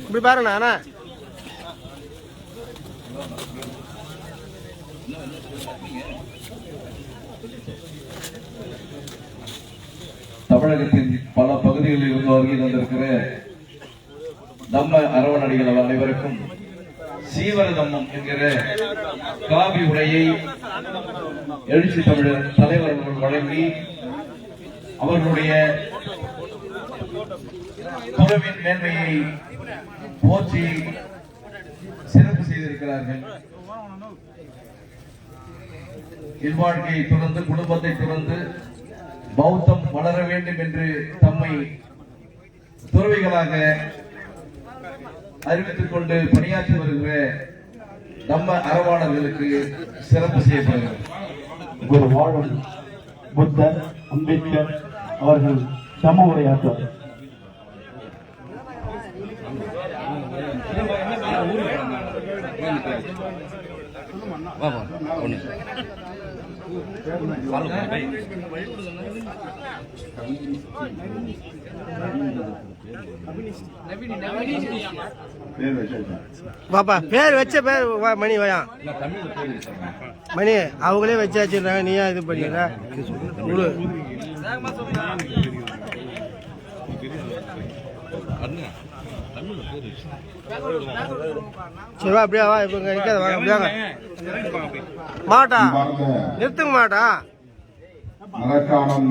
இப்படி பாருண்ணா அண்ணா. தமிழகத்தின் பல பகுதிகளில் இருந்து வருகை தந்திருக்கிற நம்ம அரவணடிகள் அனைவருக்கும் சீவரதம்மம் என்கிற காவி உடையை எழுச்சி தமிழர் தலைவர் வழங்கி அவர்களுடைய குழுவின் மேன்மையை போற்றி சிறப்பு செய்திருக்கிறார்கள். இல்வாழ்க்கையை துறந்து குடும்பத்தை துறந்து பௌத்தம் வளர வேண்டும் என்று தம்மை துறவிகளாக அறிவித்துக் கொண்டு பணியாற்றி வருகிற நம்ம அறவாளர்களுக்கு சிறப்பு செய்யப்படுகிறது. ஒரு வாழும் புத்தர் அம்பேத்கர் அவர்கள் சம உரையாற்றுவார் பாப்பா பேர் வச்ச பேர் மணி வயா. மணி அவங்களே வச்சு வச்சிருந்தாங்க நீயா இது பண்ணிடுற? விடு சரி வா அப்படியே வா இப்போ நிற்காத வாங்க அப்படியே மாட்டா நிறுத்துங்க மாட்டா. மரக்காணம்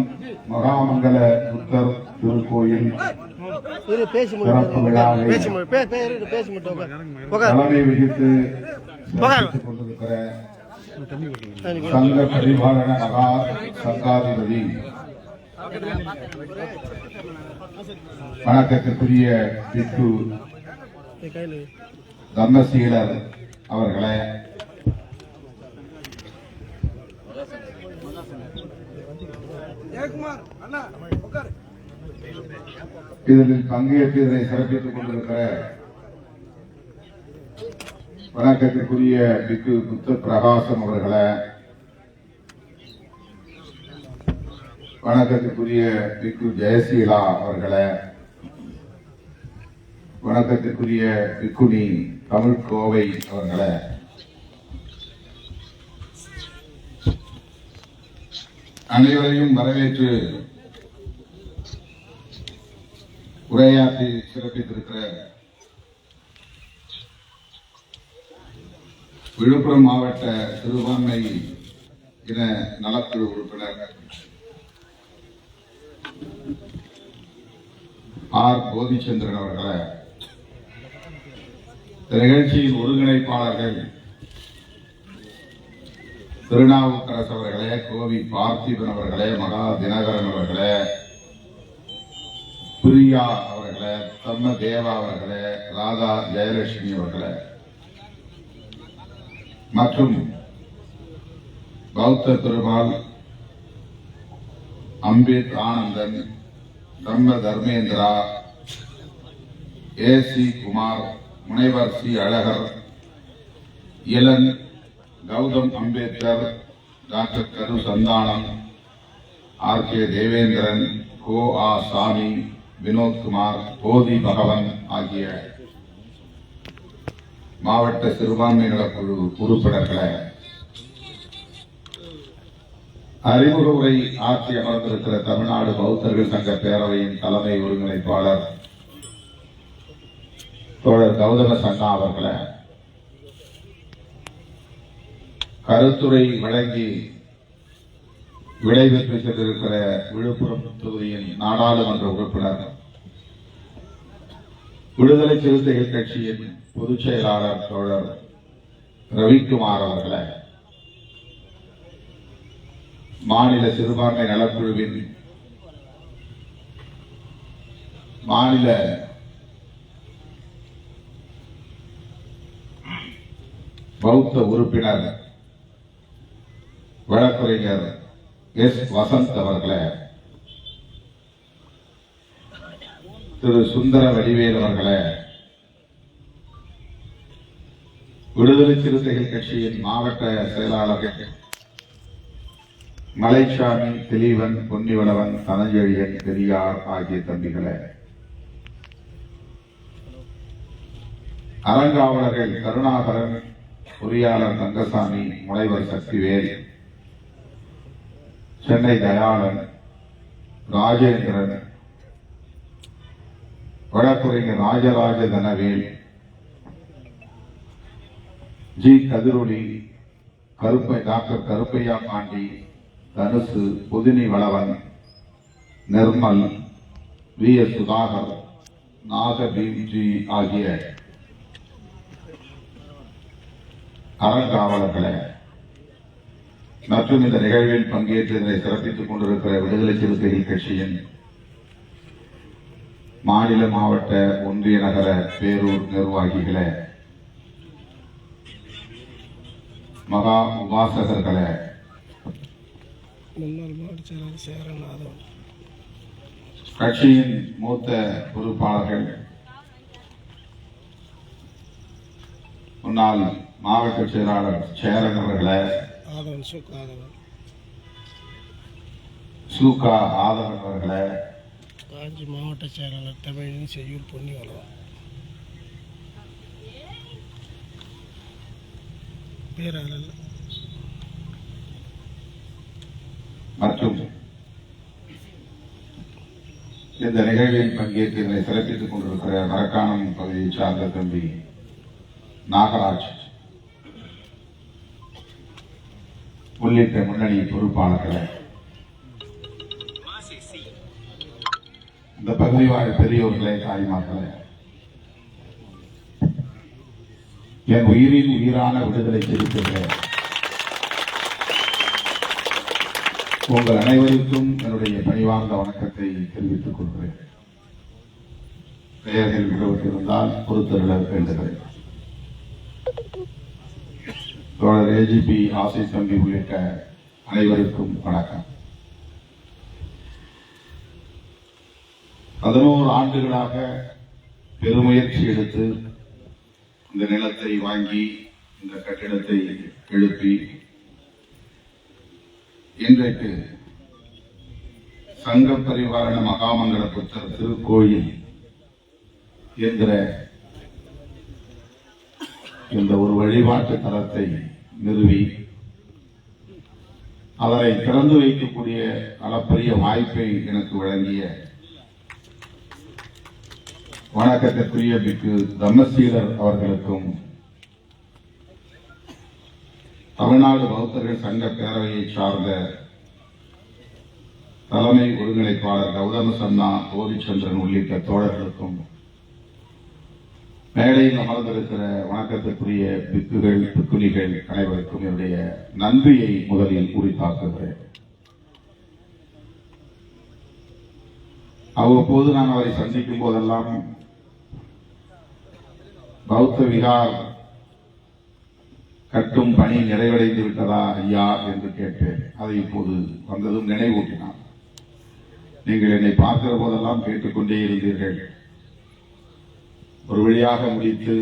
மகாமங்கல புத்தர் திருக்கோயில் இரு பேசி பேசி முடியும்? பே பே இரு, பேசி உட்கார். உட்கார். தலைமை வகித்து உட்கார். கொண்டிருக்கிற. சங்க பரிபாலன மகா சங்காதிபதி வணக்கத்திற்குரிய பிட்டு ஏய், கையில் வை. தர்மசீலர் அவர்களே. இதில் பங்கேற்று இதனை சிறப்பித்துக் கொண்டிருக்கிற வணக்கத்திற்குரிய பிக்கு புத்த பிரகாசம் அவர்களை. வணக்கத்திற்குரிய பிக்கு ஜெயசீலா அவர்களை. வணக்கத்திற்குரிய பிக்குனி தமிழ் கோவை அவர்களை. அனைவரையும் வரவேற்று உரையாற்றி சிறப்பித்திருக்கிற விழுப்புரம் மாவட்ட சிறுபான்மை இன நலக்குழு உறுப்பினர் ஆர் கோபிச்சந்திரன் அவர்களை இந்த நிகழ்ச்சியின் ஒருங்கிணைப்பாளர்கள் திருநாவுக்கரசு அவர்களே கோவி பார்த்திபன் அவர்களே மகா தினகரன் அவர்களே பிரியா அவர்களே தம்ம தேவா அவர்களே ராதா ஜெயலட்சுமி அவர்களே. மற்றும் பௌத்த பெருமாள் அம்பேத் ஆனந்தன் தம்ம தர்மேந்திரா ஏ சி குமார் முனைவர் C Alagar Ilan Gautham Ambedkar doctor Karu Santhanam R K Devendran கோ ஆ சாமி வினோத்குமார் போதி பகவன் ஆகிய மாவட்ட சிறுபான்மை குழு உறுப்பினர்களை அறிமுக உரை ஆட்சி அமர்ந்திருக்கிற தமிழ்நாடு பௌத்தர்கள் சங்க பேரவையின் தலைமை ஒருங்கிணைப்பாளர் தோழர் கௌதம சன்னா அவர்களை கருத்துரை வழங்கி விடைபெற்று சென்றிருக்கிற விழுப்புரம் தொகுதியின் நாடாளுமன்ற உறுப்பினர் விடுதலை சிறுத்தைகள் கட்சியின் பொதுச் செயலாளர் தோழர் ரவிக்குமார் அவர்களை மாநில சிறுபான்மை நலக்குழுவின் மாநில பௌத்த உறுப்பினர் வழக்குரைஞர் எஸ் வசந்த் அவர்களை திரு சுந்தர வடிவேல் அவர்களே விடுதலை சிறுத்தைகள் கட்சியின் மாவட்ட செயலாளர்கள் மலைச்சாமி தெளிவன் பொன்னிவளவன் தனஞ்செழியன் பெரியார் ஆகிய தம்பிகளே அறங்காவலர்கள் கருணாகரன் பொறியாளர் தங்கசாமி முனைவர் சக்திவேல் சென்னை தயாளன் ராஜேந்திரன் வழக்குரைஞர் ராஜராஜ தனவேல் ஜி கதிரொலி கருப்பை doctor Karuppaiya Pandi Dhanusu Puthini Valavan Nirmal V. S. Sudhakar Naga Bhimji ஆகிய அறங்காவலர்களே மற்றும் இந்த நிகழ்வில் பங்கேற்று இதனை சிறப்பித்துக் கொண்டிருக்கிற விடுதலை சிறுத்தைகள் கட்சியின் மாநில மாவட்ட ஒன்றிய நகர பேரூர் நிர்வாகிகளே மகா உபாசகர்களே. கட்சியின் மூத்த பொறுப்பாளர்கள் முன்னாள் மாவட்ட செயலாளர் சேரன் அவர்களே சுக் ஆதவன். சூகா ஆதவன் அவர்களே காஞ்சி மாவட்ட செயலாளர் தமிழின் செய்யூர் பொன்னிவளவன் பேராளர். மற்றும் இந்த நிகழ்வில் பங்கேற்று இதனை சிறப்பித்துக் கொண்டிருக்கிற மரக்காணம் பகுதியை சார்ந்த தம்பி நாகராஜ். உள்ளிட்ட முன்னணி பொறுப்பாளர்களை இந்த பகுதி வாழ் பெரியோர்களே தாய்மார்களே என் உயிரின் உயிரான விடுதலை சிறுத்தைகளே உங்கள் அனைவருக்கும் என்னுடைய பணிவார்ந்த வணக்கத்தை தெரிவித்துக் கொள்கிறேன். பெயர்கள் விடுபட்டிருந்தால் பொறுத்தருள வேண்டுகிறேன். தோழர் ஏஜிபி ஆசை தம்பி உள்ளிட்ட அனைவருக்கும் வணக்கம். பதினோரு ஆண்டுகளாக பெருமுயற்சி எடுத்து இந்த நிலத்தை வாங்கி இந்த கட்டிடத்தை எழுப்பி இன்றைக்கு சங்க பரிவாரண மகாமங்கல புத்தர் திருக்கோயில் என்கிற இந்த ஒரு வழிபாட்டு தலத்தை நிறுவி அதனை திறந்து வைக்கக்கூடிய அளப்பரிய வாய்ப்பை எனக்கு வழங்கிய வணக்கத்திற்குரிய பிக்கு தம்மசீலர் அவர்களுக்கும் தமிழ்நாடு பௌத்தர்கள் சங்க பேரவையை சார்ந்த தலைமை ஒருங்கிணைப்பாளர் கௌதம சன்னா கோபிச்சந்திரன் உள்ளிட்ட தோழர்களுக்கும் மேடையில் அமர்ந்திருக்கிற வணக்கத்திற்குரிய பிக்குகள் பிக்குலிகள் அனைவருக்கும் என்னுடைய நன்றியை முதலில் உரித்தாக்குகிறேன். அவ்வப்போது நான் அவரை சந்திக்கும் போதெல்லாம் பௌத்த விகார் கட்டும் பணி நிறைவடைந்து விட்டதா ஐயா என்று கேட்டேன். அதை இப்போது வந்ததும் நினைவூட்டினார். நீங்கள் என்னை பார்க்கிற போதெல்லாம் கேட்டுக்கொண்டே இருந்தீர்கள் ஒரு வழியாக முடித்து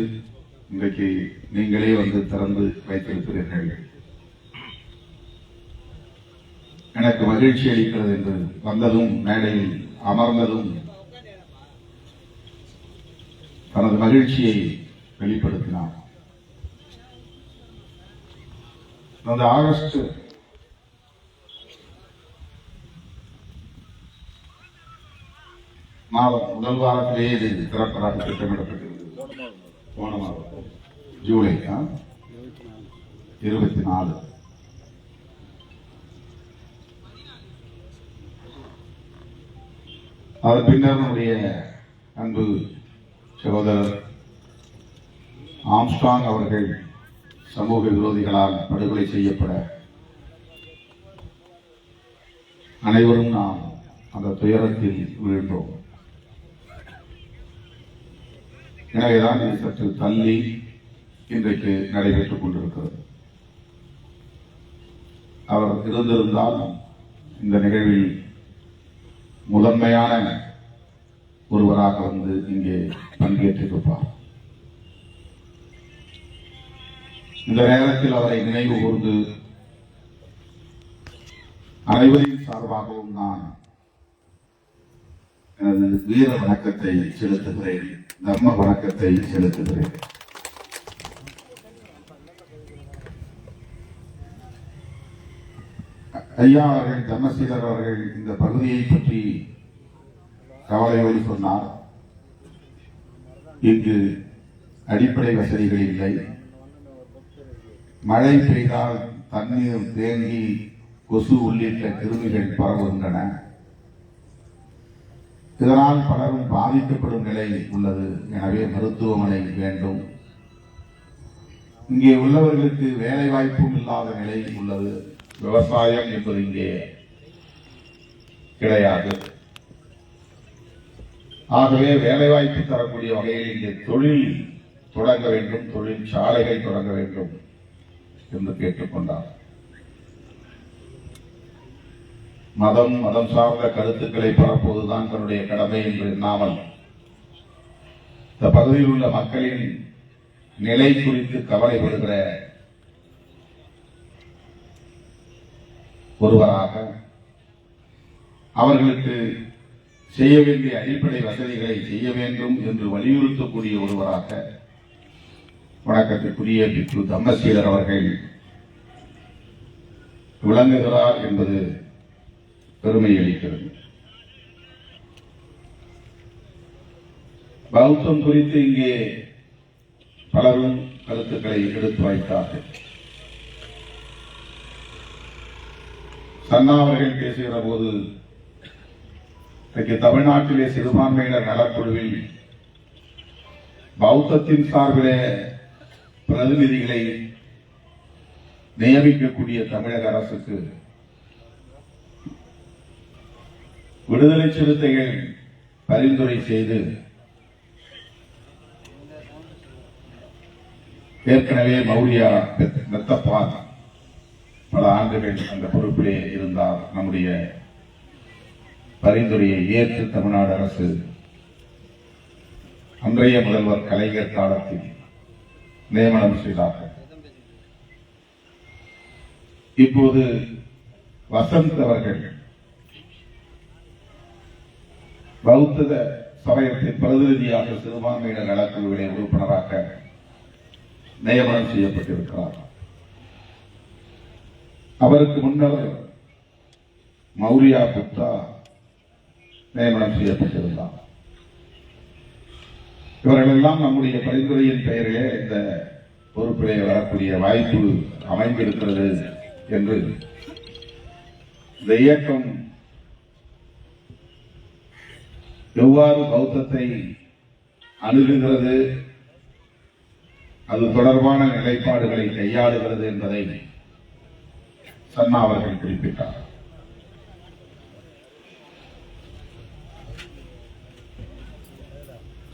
இன்றைக்கு நீங்களே வந்து திறந்து வைத்திருக்கிறீர்கள். எனக்கு மகிழ்ச்சி அளிக்கிறது என்று வந்ததும் மேடையில் அமர்ந்ததும் தனது மகிழ்ச்சியை வெளிப்படுத்தினார். அந்த ஆகஸ்ட் மாதம் முதல் வாரத்திலேயே இது திறப்பதாக திட்டமிடப்பட்டிருந்தது. போன மாதம் ஜூலை இருபத்தி நாலு. அதன் பின்னர் நம்முடைய அன்பு சகோதரர் ஆம்ஸ்டாங் அவர்கள் சமூக விரோதிகளால் படுகொலை செய்யப்பட அனைவரும் நாம் அந்த துயரத்தில் வீழ்ந்தோம். எனவேதான் இது சற்று தள்ளி இன்றைக்கு நடைபெற்றுக் கொண்டிருக்கிறது. அவர் இருந்திருந்தால் இந்த நிகழ்வில் முதன்மையான ஒருவராக வந்து இங்கே பங்கேற்றிருப்பார் இந்த நேரத்தில் அவரை நினைவு கூர்ந்து அனைவரின் சார்பாகவும் நான் எனது வீர வணக்கத்தை செலுத்துகிறேன் தர்ம வணக்கத்தை செலுத்துகிறேன். ஐயா அவர்கள் தர்மசீலர் அவர்கள் இந்த பகுதியை பற்றி கவலையோடு சொன்னார். இங்கு அடிப்படை வசதிகள் இல்லை. மழை பெய்தால் தண்ணீர் தேங்கி கொசு உள்ளிட்ட கிருமிகள் பரவுகின்றன. இதனால் பலரும் பாதிக்கப்படும் நிலை உள்ளது. எனவே மருத்துவமனை வேண்டும். இங்கே உள்ளவர்களுக்கு வேலை வாய்ப்பும் இல்லாத நிலை உள்ளது. விவசாயம் என்பது இங்கே கிடையாது. ஆகவே வேலைவாய்ப்பு தரக்கூடிய வகையில் இங்கே தொழில் தொடங்க வேண்டும் தொழில் சாலைகள் தொடங்க வேண்டும் என்று கேட்டுக்கொண்டார் மதம் மதம் சார்ந்த கருத்துக்களை பரப்புவதுதான் தன்னுடைய கடமை என்று எண்ணாமல் இந்த பகுதியில் உள்ள மக்களின் நிலை குறித்து கவலைப்படுகிற ஒருவராக அவர்களுக்கு செய்ய வேண்டிய அடிப்படை வசதிகளை செய்ய வேண்டும் என்று வலியுறுத்தக்கூடிய ஒருவராக வணக்கத்திற்குரிய பிக்கு தம்மசீலர் அவர்கள் விளங்குகிறார் என்பது பெருமை அளிக்கிறது. பௌத்தம் குறித்து இங்கே பலரும் கருத்துக்களை எடுத்து வைத்தார்கள். சன்னா அவர்கள் பேசுகிற போது இன்றைக்கு தமிழ்நாட்டிலே சிறுபான்மையினர் நலக்குழுவில் பௌத்தத்தின் சார்பிலே பிரதிநிதிகளை நியமிக்கக்கூடிய தமிழக அரசுக்கு விடுதலை சிறுத்தைகள் பரிந்துரை செய்து ஏற்கனவே மௌரியா மெத்தப்பான் பல ஆண்டுகள் அந்த பொறுப்பிலே இருந்தார். நம்முடைய பரிந்துரையை ஏற்று தமிழ்நாடு அரசு அன்றைய முதல்வர் கலைஞர் காலத்தில் நியமனம் செய்தார்கள். இப்போது வசந்த் அவர்கள் பௌத்த சமயத்தின் பிரதிநிதியாக சிறுபான்மையினர் நலக்குழுவிலே உறுப்பினராக நியமனம் செய்யப்பட்டிருக்கிறார். அவருக்கு முன்னர் மௌரியா குப்தா நியமனம் செய்யப்பட்டிருந்தார் இவர்கள் எல்லாம் நம்முடைய பரிந்துரையின் பெயரிலே இந்த பொறுப்பிலே வரக்கூடிய வாய்ப்பு அமைந்திருக்கிறது என்று இந்த இயக்கம் எவ்வாறு பௌத்தத்தை அணுகுகிறது அது தொடர்பான நிலைப்பாடுகளை கையாளுகிறது என்பதை சன்னா அவர்கள் குறிப்பிட்டார்.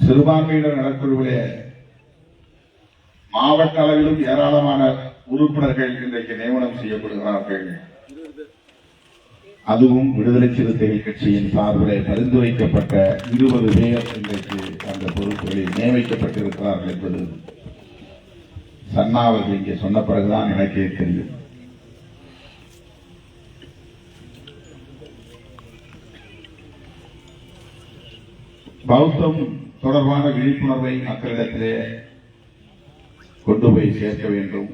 சிறுபான்மையினர் நலக்குழுவிலே மாவட்ட அளவிலும் ஏராளமான உறுப்பினர்கள் இன்றைக்கு நியமனம் செய்யப்படுகிறார்கள். அதுவும் விடுதலை சிறுத்தைகள் கட்சியின் சார்பிலே பரிந்துரைக்கப்பட்ட இருபது பேர் இன்றைக்கு அந்த பொறுப்புகளில் நியமிக்கப்பட்டிருக்கிறார்கள் என்பது சன்னா அவர்கள் இங்கே சொன்ன பிறகுதான் எனக்கே தெரியும். பௌத்தம் தொடர்பான விழிப்புணர்வை மக்களிடத்திலே கொண்டு போய் சேர்க்க வேண்டும்.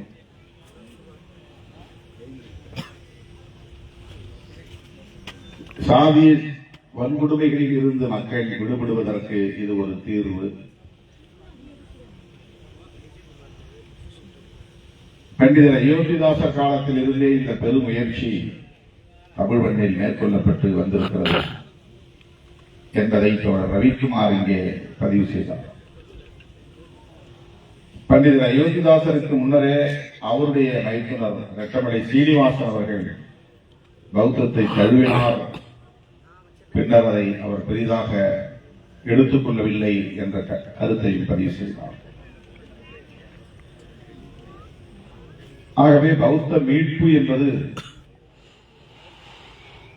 சாதிய வன்கொடுமைகளில் இருந்து மக்கள் விடுபடுவதற்கு இது ஒரு தீர்வு. பண்டிதர் அயோத்திதாசர் காலத்தில் இருந்தே இந்த பெருமுயற்சி தமிழ் மண்ணில் மேற்கொள்ளப்பட்டு வந்திருக்கிறது. என்பதை தோழர் ரவிக்குமார் இங்கே பதிவு செய்தார். பண்டிதர் அயோத்திதாசருக்கு முன்னரே அவருடைய மைத்துனர் ரெட்டமலை சீனிவாசன் அவர்கள் பௌத்தத்தை தழுவினார். பின்னர் அதை அவர் பெரிதாக எடுத்துக்கொள்ளவில்லை என்ற கருத்தையும் பதிவு செய்தார். ஆகவே பௌத்த மீட்பு என்பது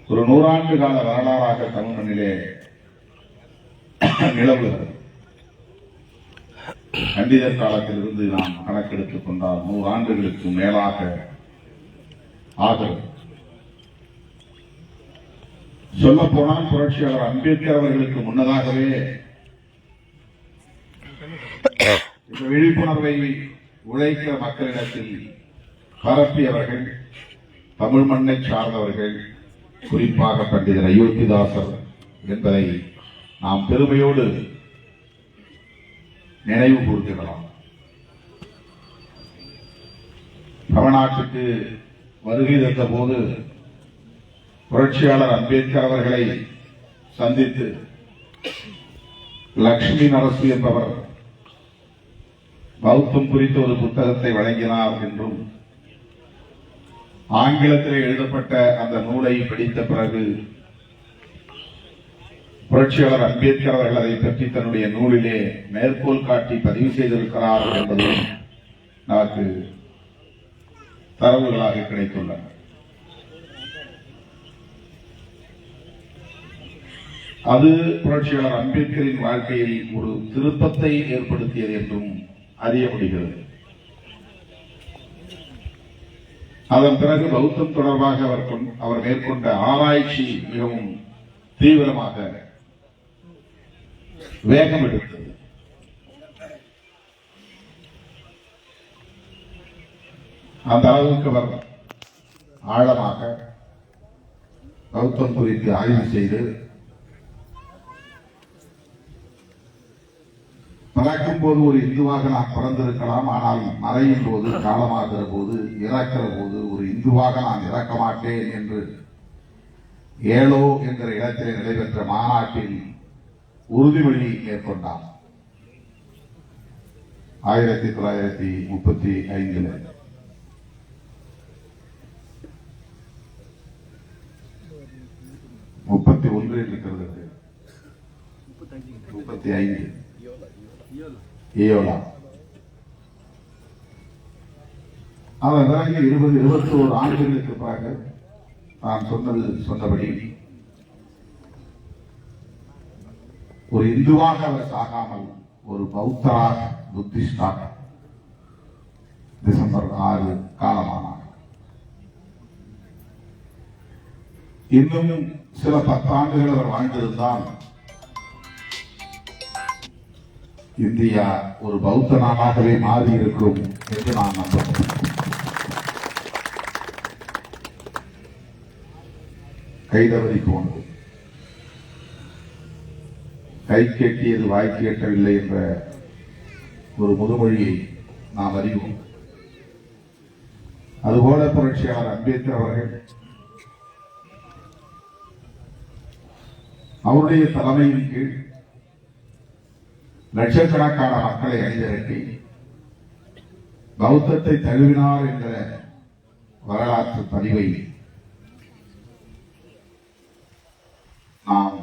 ஒரு நூறாண்டு கால வரலாறாக தமிழ் மண்ணிலே நிலவுகிறது பண்டிதர் காலத்திலிருந்து நாம் கணக்கெடுத்துக் கொண்டால் நூறு ஆண்டுகளுக்கு மேலாக ஆகிறது. சொல்ல போனால் புரட்சியாளர் அம்பேத்கர் அவர்களுக்கு முன்னதாகவே இந்த விழிப்புணர்வை உழைக்கிற மக்களிடத்தில் பரப்பியவர்கள் தமிழ் மண்ணை சார்ந்தவர்கள் குறிப்பாக பண்டிதர் அயோத்திதாசர் என்பதை நாம் பெருமையோடு நினைவு கூர்த்திடலாம் தமிழ்நாட்டுக்கு வருகை தந்த போது புரட்சியாளர் அம்பேத்கர் அவர்களை சந்தித்து லக்ஷ்மி நரசு என்பவர் பௌத்தம் குறித்த ஒரு புத்தகத்தை வழங்கினார் என்றும் ஆங்கிலத்தில் எழுதப்பட்ட அந்த நூலை படித்த பிறகு புரட்சியாளர் அம்பேத்கர் அவர்கள் அதை பற்றி தன்னுடைய நூலிலே மேற்கோள் காட்டி பதிவு செய்திருக்கிறார் என்பதும் நமக்கு தரவுகளாக கிடைத்துள்ளன. அது புரட்சியாளர் அம்பேத்கரின் வாழ்க்கையில் ஒரு திருப்பத்தை ஏற்படுத்தியது என்றும் அறிய முடிகிறது. அதன் பிறகு பௌத்தம் தொடர்பாக அவர் அவர் மேற்கொண்ட ஆராய்ச்சி மிகவும் தீவிரமாக வேகம் எடுத்தது அந்த அளவுக்கு அவர் ஆழமாக பௌத்தம் குறித்து ஆய்வு செய்து பிறக்கும் போது ஒரு இந்துவாக நான் பிறந்திருக்கலாம் ஆனால் மறையும் போது காலமாகிற போது இறக்கிற போது ஒரு இந்துவாக நான் இறக்க மாட்டேன் என்று ஏலோ என்கிற இடத்திலே நடைபெற்ற மாநாட்டில் உறுதிமொழி மேற்கொண்டார் ஆயிரத்தி தொள்ளாயிரத்தி முப்பத்தி ஐந்தில். முப்பத்தி ஒன்று இருக்கிறது. முப்பத்தி ஐந்து ஏயோலா. அதன் பிறகு இருபது இருபத்தி ஒரு ஆண்டுகளுக்கு பிறகு நான் சொன்னது சொன்னபடி ஒரு இந்துவாக அவர் சாகாமல் ஒரு பௌத்தராக புத்திஸ்டாக டிசம்பர் ஆறு காலமானார். இன்னும் சில பத்தாண்டுகள் அவர் வாழ்ந்திருந்தால் இந்தியா ஒரு பௌத்த நாடாகவே மாறி இருக்கும் என்று நான் நம்புகிறேன். கைதவறி போனது. கை கேட்டியது வாய் கேட்டவில்லை என்ற ஒரு முதுமொழியை நாம் அறிவோம். அதுபோல புரட்சியாளர் அம்பேத்கர் அவர்கள் அவருடைய தலைமையின் கீழ் லட்சக்கணக்கான மக்களை அணிதிரட்டி பௌத்தத்தை தழுவினார் என்ற வரலாற்று பதிவை நாம்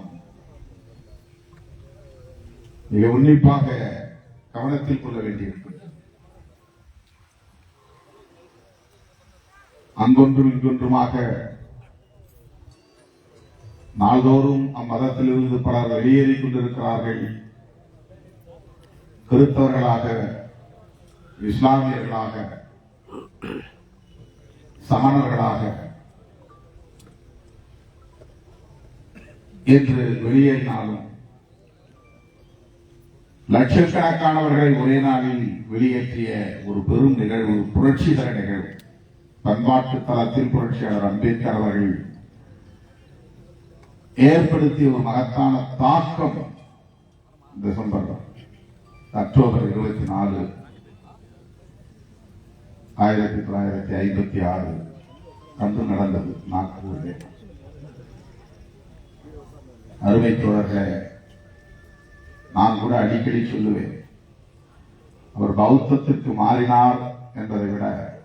மிக உன்னிப்பாக கவனத்தில் கொள்ள வேண்டியிருக்கிறது அங்கொன்றும் இங்கொன்றுமாக நாள்தோறும் அம்மதத்திலிருந்து பலர் வெளியேறிக் கொண்டிருக்கிறார்கள். கிறிஸ்தவர்களாக இஸ்லாமியர்களாக சமணர்களாக என்று வெளியேறினாலும் லட்சக்கணக்கானவர்களை ஒரே நாளில் வெளியேற்றிய ஒரு பெரும் நிகழ்வு புரட்சிகர நிகழ்வு பண்பாட்டு தளத்தில் புரட்சியாளர் அம்பேத்கர் அவர்கள் ஏற்படுத்திய ஒரு மகத்தான தாக்கம் டிசம்பர் அக்டோபர் இருபத்தி நாலு ஆயிரத்தி தொள்ளாயிரத்தி ஐம்பத்தி ஆறு அன்று நடந்தது நாக்பூரில். அருமை தோழர்களே நான் கூட அடிக்கடி சொல்லுவேன். அவர் பௌத்தத்திற்கு மாறினார் என்பதை விட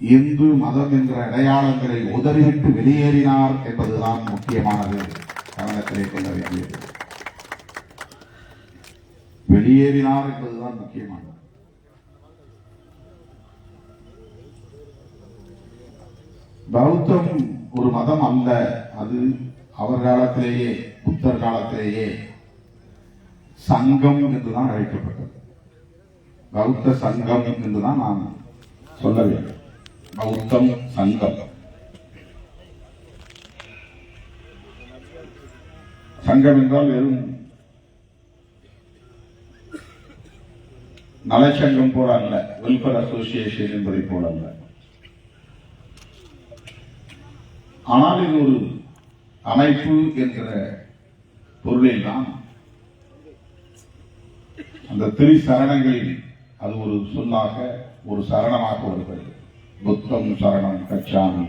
இந்து மதம் என்ற அடையாளங்களை உதறிவிட்டு வெளியேறினார் என்பதுதான் முக்கியமானது. கவனத்திலே கொள்ள வேண்டியது. வெளியேறினார் என்பதுதான் முக்கியமானது. பௌத்தம் ஒரு மதம் அல்ல. அது அவர் காலத்திலேயே புத்தர் காலத்திலேயே சங்கம் என்றுதான் அழைக்கப்பட்டது. பௌத்த சங்கம் என்றுதான் நான் சொல்ல வேண்டும். பௌத்தம் சங்கம். சங்கம் என்றால் வெறும் நலச்சங்கம் போல அல்ல வெல்ஃபேர் அசோசியேஷன் என்பதை போல அல்ல. ஆனால் இது ஒரு அமைப்பு என்கிற பொருளில் தான் அந்த திரு சரணங்களில் அது ஒரு சொல்லாக ஒரு சரணமாக வருகிறது. புத்தம் சரணம் கச்சாமி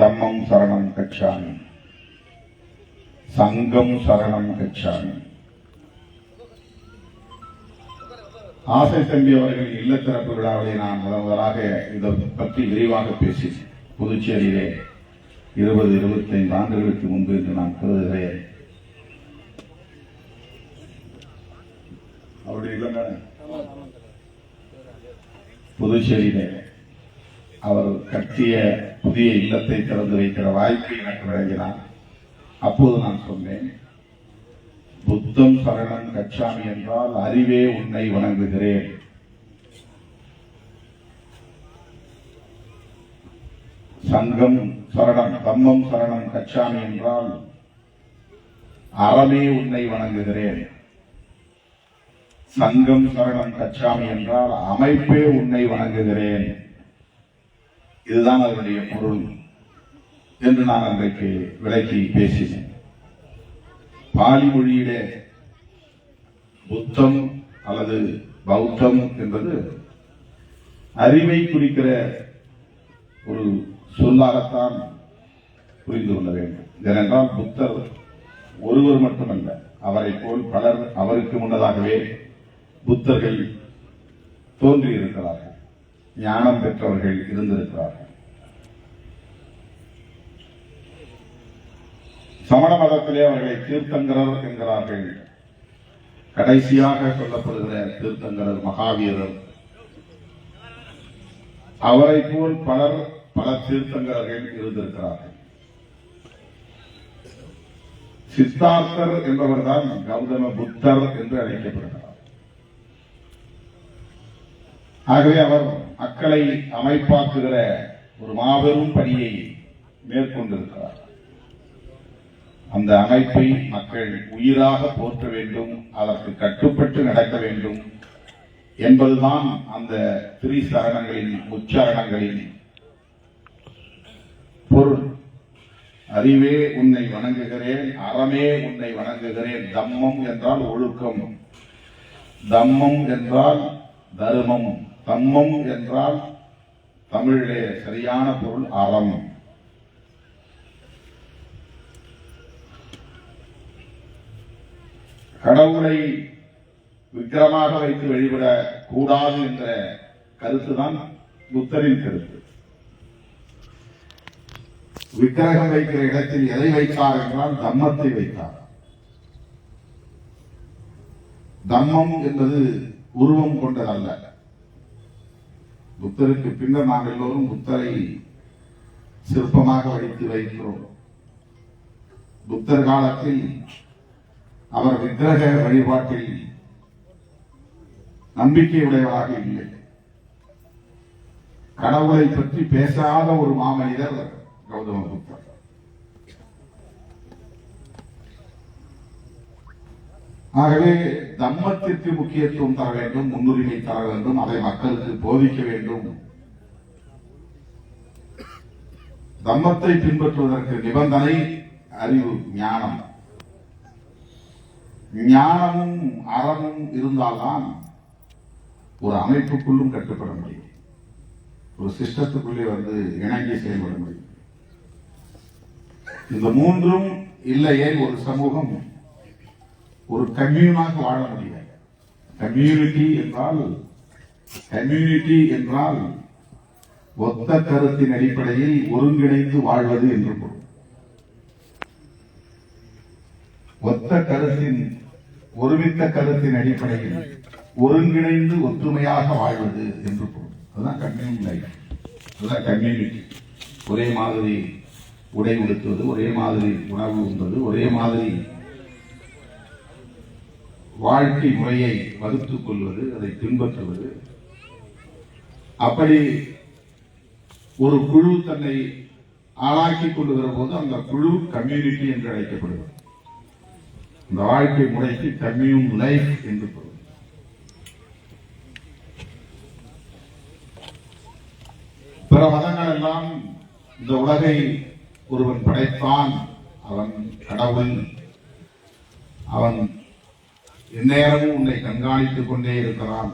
தம்மம் சரணம் கச்சாமி சங்கம் சரணம் கச்சாமி. ஆசை தம்பி அவர்களின் இல்லத்திறப்பு விழாவிலே நான் முதல் முதலாக இதை பற்றி விரிவாக பேசினேன். புதுச்சேரியிலே இருபது இருபத்தைந்து ஆண்டுகளுக்கு முன்பு என்று நான் கருதுகிறேன். அவருடைய இல்லைங்க. புதுச்சேரியிலே அவர் கட்டிய புதிய இல்லத்தை திறந்து வைக்கிற வாய்ப்பு எனக்கு வழங்கினார். அப்போது நான் சொன்னேன் புத்தம் சரணம் கச்சாமி என்றால் அறிவே உன்னை வணங்குகிறேன். சங்கம் சரணம் தம்மம் சரணம் கச்சாமி என்றால் அறமே உன்னை வணங்குகிறேன். சங்கம் சரணம் கச்சாமி என்றால் அமைப்பே உன்னை வணங்குகிறேன். இதுதான் அதனுடைய பொருள் என்று நான் அன்றைக்கு விளக்கி பேசினேன். பாலி மொழியிலே புத்தம் அல்லது பௌத்தம் என்பது அறிவை குறிக்கிற ஒரு சொல்லாகத்தான் புரிந்து கொள்ள வேண்டும். ஏனென்றால் புத்தர் ஒருவர் மட்டுமல்ல அவரை போல் பலர் அவருக்கு முன்னதாகவே புத்தர்கள் தோன்றியிருக்கிறார்கள். ஞானம் பெற்றவர்கள் இருந்திருக்கிறார்கள். சமண மதத்திலே அவர்களை தீர்த்தங்கரர் என்கிறார்கள். கடைசியாக சொல்லப்படுகிற தீர்த்தங்கரர் மகாவீரர். அவரை போல் பலர் பல தீர்த்தங்கரர்கள் இருந்திருக்கிறார்கள் சித்தார்த்தர் என்பவர்தான் கௌதம புத்தர் என்று அழைக்கப்படுகிறார். ஆகவே அவர் மக்களை அமைப்பாக்குகிற ஒரு மாபெரும் பணியை மேற்கொண்டிருக்கிறார். அந்த அமைப்பை மக்கள் உயிராக போற்ற வேண்டும் அதற்கு கட்டுப்பட்டு நடக்க வேண்டும் என்பதுதான் அந்த திரி சரணங்களின் உச்சாரணங்களின் பொருள் அறிவே உன்னை வணங்குகிறேன் அறமே உன்னை வணங்குகிறேன். தம்மம் என்றால் ஒழுக்கம். தம்மம் என்றால் தர்மம். தம்மம் என்றால் தமிழிலே சரியான பொருள் அறம். கடவுளை விக்கிரமாக வைத்து வழிபட கூடாது என்ற கருத்துதான் புத்தரின் கருத்து. விக்கிரகம் வைக்கிற இடத்தில் எதை வைத்தார் என்றால் தம்மத்தை வைத்தார். தம்மம் என்பது உருவம் கொண்டதல்ல. புத்தருக்கு பின்னர் நாங்கள் எல்லோரும் புத்தரை சிற்பமாக வைத்து வைக்கிறோம். புத்தர் காலத்தில் அவர் விக்கிரக வழிபாட்டில் நம்பிக்கையுடையவராக இல்லை. கடவுளை பற்றி பேசாத ஒரு மாமனிதர் கௌதம புத்தர் ஆகவே தம்மத்திற்கு முக்கியத்துவம் தர வேண்டும் முன்னுரிமை தர வேண்டும் அதை மக்களுக்கு போதிக்க வேண்டும். தம்மத்தை பின்பற்றுவதற்கு நிபந்தனை அறிவு ஞானம் ஞானமும் அறமும் இருந்தால்தான் ஒரு அமைப்புக்குள்ளும் கட்டுப்பட முடியும். ஒரு சிஸ்டத்துக்குள்ளே வந்து இணங்கி செயல்பட முடியும். இந்த மூன்றும் இல்லையே ஒரு சமூகம். ஒரு கம்யூனாக வாழ முடியாது. கம்யூனிட்டி என்றால் கம்யூனிட்டி என்றால் ஒத்த கருத்தின் அடிப்படையில் ஒருங்கிணைந்து வாழ்வது என்று பொருள். ஒத்த கருத்தின் ஒருமித்த கருத்தின் அடிப்படையில் ஒருங்கிணைந்து ஒற்றுமையாக வாழ்வது என்று பொருள். அதுதான் கம்யூனிட்டி அதுதான் கம்யூனிட்டி. ஒரே மாதிரி உடை உடுத்துவது ஒரே மாதிரி உணவு உண்பது ஒரே மாதிரி வாழ்க்கை முறையை வகுத்துக் கொள்வது அதை பின்பற்றுவது. அப்படி ஒரு குழு தன்னை ஆளாக்கிக் கொள்ளுகிற போது அந்த குழு கம்யூனிட்டி என்று அழைக்கப்படுகிறது. இந்த வாழ்க்கை முறைக்கு கம்யூன் லைஃப் என்று பொருள். பிற மதங்கள் எல்லாம் இந்த உலகை ஒருவன் படைத்தான் அவன் கடவுள். அவன் எந்நேரமும் உன்னை கண்காணித்துக் கொண்டே இருக்கிறான்.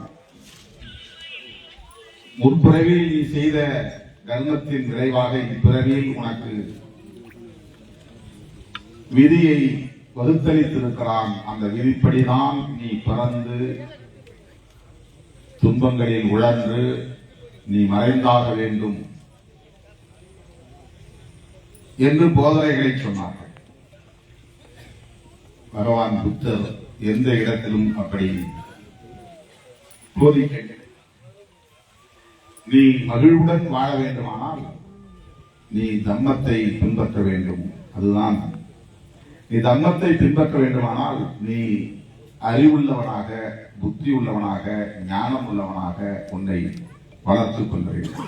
முற்பிறவியில் நீ செய்த கர்மத்தின் விளைவாக இப்பிறவியில் உனக்கு விதியை வகுத்தளித்திருக்கிறான் அந்த விதிப்படிதான் நீ பிறந்து துன்பங்களில் உழன்று நீ மறைந்தாக வேண்டும். என்று போதனைகளை சொன்னார்கள். பகவான் புத்தர் எந்த இடத்திலும் அப்படி போதிக்கவில்லை. நீ மகிழ்வுடன் வாழ வேண்டுமானால் நீ தம்மத்தை பின்பற்ற வேண்டும். அதுதான். நீ தர்மத்தை பின்பற்ற வேண்டுமானால் நீ அறிவுள்ளவனாக புத்தி உள்ளவனாக ஞானம் உள்ளவனாக உன்னை வளர்த்துக் கொள்ள வேண்டும்.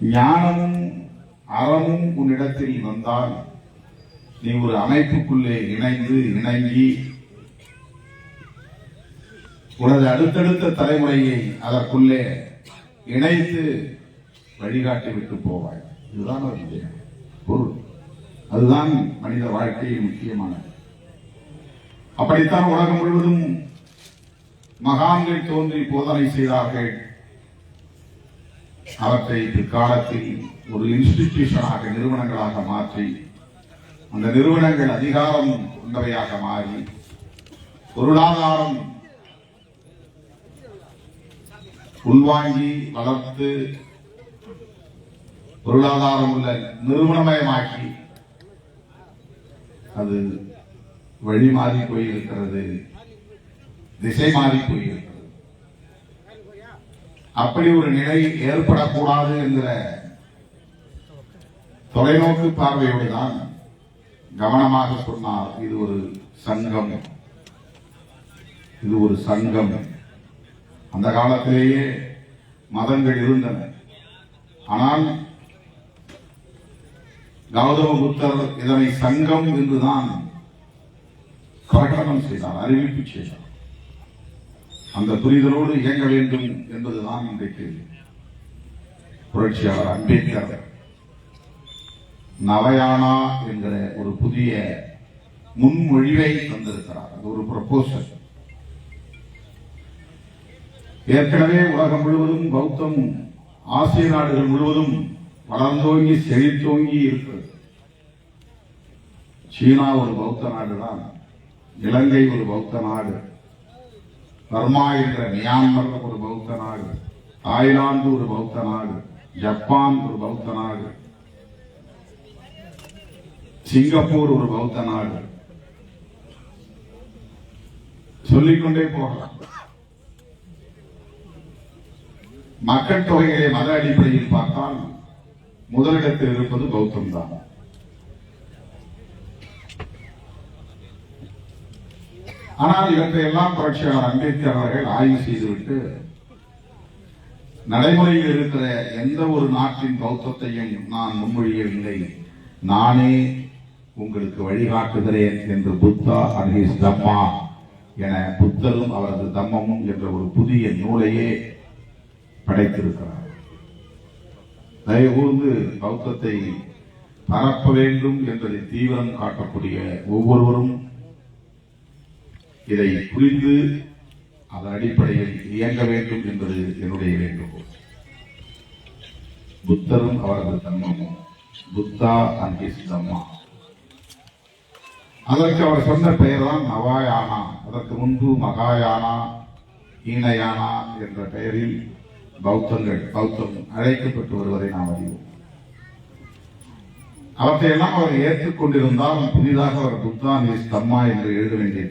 ஞானமும் அறமும் உன்னிடத்தில் வந்தால் நீ ஒரு அமைப்புக்குள்ளே இணைந்து இணங்கி உனது அடுத்தடுத்த தலைமுறையை அதற்குள்ளே இணைத்து வழிகாட்டி விட்டு போவாய். இதுதான் ஒரு பொருள். அதுதான் மனித வாழ்க்கையை முக்கியமானது. அப்படித்தான் உலகம் முழுவதும் மகான்கள் தோன்றி போதனை செய்தார்கள். அவற்றை பிற்காலத்தில் ஒரு இன்ஸ்டிடியூஷனாக நிறுவனங்களாக மாற்றி அந்த நிறுவனங்கள் அதிகாரம் கொண்டவையாக மாறி பொருளாதாரம் உள்வாங்கி வளர்த்து பொருளாதாரம் உள்ள நிறுவனமயமாக்கி அது வழி மாறி போயிருக்கிறது திசை மாறி போயிருக்கிறது. அப்படி ஒரு நிலை ஏற்படக்கூடாது என்கிற தொலைநோக்கு பார்வையோடு தான் கவனமாக சொன்னார் இது ஒரு சங்கம். இது ஒரு சங்கம். அந்த காலத்திலேயே மதங்கள் இருந்தன. ஆனால் கௌதம புத்தர் இதனை சங்கம் என்றுதான் பிரகடனம் செய்தார் அறிவிப்பு செய்தார். அந்த புரிதலோடு இயங்க வேண்டும் என்பதுதான் இன்றைக்கு புரட்சியாளர் அம்பேத்கர். நவயானா என்கிற ஒரு புதிய முன்மொழிவை தந்திருக்கிறார். அது ஒரு ப்ரப்போசல் ஏற்கனவே உலகம் முழுவதும் பௌத்தம் ஆசிய நாடுகள் முழுவதும் வளர்ந்தோங்கி செழித்தோங்கி இருக்கிறது. சீனா ஒரு பௌத்த நாடுதான். இலங்கை ஒரு பௌத்த நாடு. பர்மா என்ற மியான்மர் ஒரு பௌத்த நாடு. தாய்லாந்து ஒரு பௌத்த நாடு. ஜப்பான் ஒரு பௌத்த நாடு. சிங்கப்பூர் ஒரு பௌத்த நாடு. சொல்லிக்கொண்டே போகலாம். மக்கள் தொகையை மத அடிப்படையில் பார்த்தால் முதலிடத்தில் இருப்பது பௌத்தம் தான் ஆனால் இவற்றை எல்லாம் புரட்சியாளர் அம்பேத்கர் அவர்கள் ஆய்வு செய்துவிட்டு நடைமுறையில் இருக்கிற எந்த ஒரு நாட்டின் பௌத்தத்தையும் நான் முன்மொழியவில்லை. நானே உங்களுக்கு வழிகாட்டுகிறேன் என்று புத்தா அன்ஹிஸ் தம்மா என புத்தரும் அவரது தம்மமும் என்ற ஒரு புதிய நூலையே படைத்திருக்கிறார். தயவுகூர்ந்து பௌத்தத்தை பரப்ப வேண்டும் என்பதை தீவிரம் காட்டக்கூடிய ஒவ்வொருவரும் இதை புரிந்து அதன் அடிப்படையில் இயங்க வேண்டும் என்பது என்னுடைய வேண்டுகோள். புத்தரும் அவரது தம்மமும் புத்தா அண்ட் ஹிஸ் தம்மா. அதற்கு அவர் சொன்ன பெயர் தான் நவாயானா அதற்கு முன்பு மகாயானா ஈனயானா என்ற பெயரில் பௌத்தங்கள் பௌத்தம் அழைக்கப்பட்டு வருவதை நாம் அறிவோம். அவற்றையெல்லாம் அவர் ஏற்றுக்கொண்டிருந்தால் புதிதாக அவர் புத்தா நிஸ் தம்மா என்று எழுத வேண்டிய